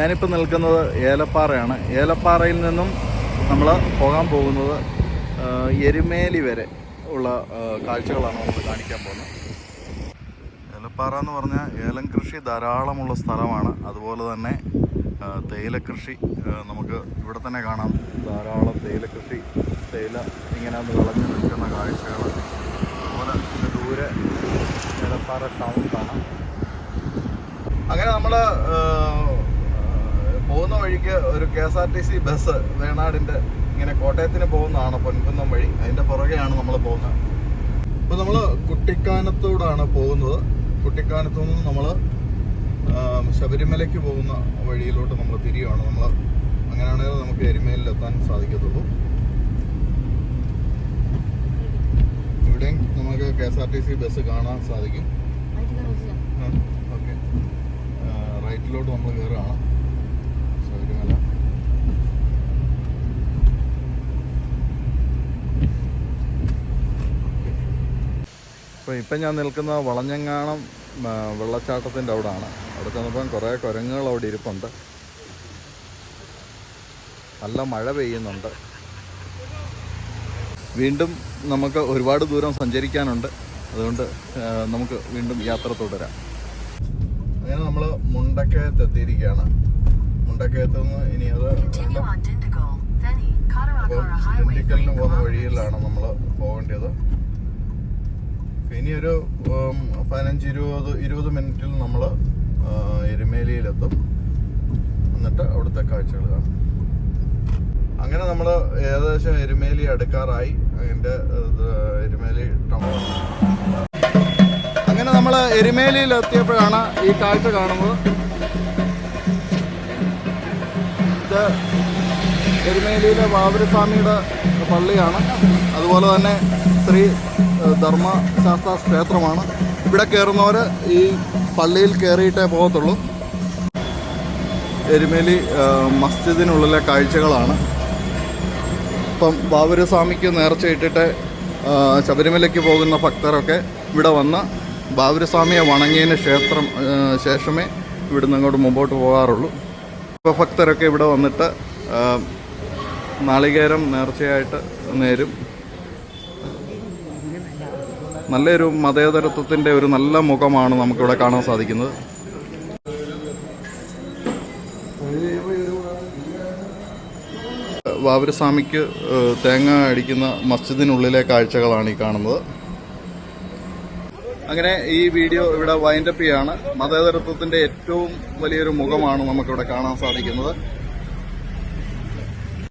ഞാനിപ്പോൾ നിൽക്കുന്നത് ഏലപ്പാറയാണ്. ഏലപ്പാറയിൽ നിന്നും നമ്മൾ പോകാൻ പോകുന്നത് എരുമേലി വരെ ഉള്ള കാഴ്ചകളാണ് നമ്മൾ കാണിക്കാൻ പോകുന്നത്. ഏലപ്പാറ എന്ന് പറഞ്ഞാൽ ഏലം കൃഷി ധാരാളമുള്ള സ്ഥലമാണ്. അതുപോലെ തന്നെ തേയില കൃഷി നമുക്ക് ഇവിടെ തന്നെ കാണാം. ധാരാളം തേയില കൃഷി തേയില ഇങ്ങനെ വിളഞ്ഞു നിൽക്കുന്ന കാഴ്ചകൾ അതുപോലെ ദൂരെ ഏലപ്പാറ ടൗൺ കാണാം. അങ്ങനെ നമ്മൾ പോകുന്ന വഴിക്ക് ഒരു K S R T C bus വേണാടിന്റെ ഇങ്ങനെ കോട്ടയത്തിന് പോകുന്നതാണ് പൊൻകുന്നം വഴി. അതിന്റെ പുറകെയാണ് നമ്മൾ പോകുന്നത്. അപ്പോൾ നമ്മൾ കുട്ടിക്കാനത്തോടാണ് പോകുന്നത്. കുട്ടിക്കാനത്തു നിന്ന് നമ്മൾ ശബരിമലയ്ക്ക് പോകുന്ന വഴിയിലോട്ട് നമ്മൾ തിരിയുകയാണ് നമ്മൾ അങ്ങനെയാണെങ്കിൽ നമുക്ക് എരുമേലിലെത്താൻ സാധിക്കത്തുള്ളൂ. ഇവിടെയും നമുക്ക് K S R T C bus കാണാൻ സാധിക്കും. ഓക്കെ റൈറ്റിലോട്ട് നമ്മൾ കയറുകയാണ് ശബരിമല ഇപ്പോൾ ഇപ്പം ഞാൻ നിൽക്കുന്ന വളഞ്ഞങ്ങാണം വെള്ളച്ചാട്ടത്തിന്റെ വെള്ളച്ചാട്ടത്തിന്റെ അവിടാണ്. അവിടെ ചെന്നപ്പം കുറേ കുരങ്ങുകൾ അവിടെ ഇരിപ്പുണ്ട്. നല്ല മഴ പെയ്യുന്നുണ്ട്. വീണ്ടും നമുക്ക് ഒരുപാട് ദൂരം സഞ്ചരിക്കാനുണ്ട്. അതുകൊണ്ട് നമുക്ക് വീണ്ടും യാത്ര തുടരാം. അങ്ങനെ നമ്മൾ മുണ്ടക്കയത്ത് എത്തിയിരിക്കുകയാണ്. മുണ്ടക്കയത്ത് നിന്ന് ഇനി അത് ഡിണ്ടിക്കലിന് ദിണ്ടിക്കലിന് പോകുന്ന വഴിയിലാണ് നമ്മൾ പോകേണ്ടത്. ഇനി ഒരു പതിനഞ്ച് ഇരുപത് ഇരുപത് മിനിറ്റിൽ നമ്മൾ എരുമേലിയിലെത്തും. എന്നിട്ട് അവിടുത്തെ കാഴ്ചകൾ കാണും. അങ്ങനെ നമ്മൾ ഏകദേശം എരുമേലി അടുക്കാറായി. അതിന്റെ എരുമേലി ടൗൺ. അങ്ങനെ നമ്മൾ എരുമേലിയിൽ എത്തിയപ്പോഴാണ് ഈ കാഴ്ച കാണുന്നത്. ഇത് എരുമേലിയിലെ ബാബുരസ്വാമിയുടെ പള്ളിയാണ്. അതുപോലെ തന്നെ ശ്രീ ധർമ്മശാസ്ത്ര ക്ഷേത്രമാണ്. ഇവിടെ കയറുന്നവർ ഈ പള്ളിയിൽ കയറിയിട്ടേ പോകത്തുള്ളൂ. എരുമേലി മസ്ജിദിനുള്ളിലെ കാഴ്ചകളാണ്. ഇപ്പം ബാബുരസ്വാമിക്ക് നേർച്ച ഇട്ടിട്ട് ഏഹ്, ശബരിമലയ്ക്ക് പോകുന്ന ഭക്തരൊക്കെ ഇവിടെ വന്ന് ബാബുരസ്വാമിയെ വണങ്ങിയതിന് ക്ഷേത്രം ശേഷമേ ഇവിടുന്ന് അങ്ങോട്ട് മുമ്പോട്ട് പോകാറുള്ളൂ. ഇപ്പോൾ ഭക്തരൊക്കെ ഇവിടെ വന്നിട്ട് നാളികേരം നേർച്ചയായിട്ട് നേരും. നല്ലൊരു മതേതരത്വത്തിന്റെ ഒരു നല്ല മുഖമാണ് നമുക്കിവിടെ കാണാൻ സാധിക്കുന്നത്. ബാബുരസ്വാമിക്ക് തേങ്ങ അടിക്കുന്ന മസ്ജിദിനുള്ളിലെ കാഴ്ചകളാണ് ഈ കാണുന്നത്. അങ്ങനെ ഈ വീഡിയോ ഇവിടെ വൈൻഡപ്പ് ചെയ്യാണ്. മതേതരത്വത്തിന്റെ ഏറ്റവും വലിയൊരു മുഖമാണ് നമുക്കിവിടെ കാണാൻ സാധിക്കുന്നത്.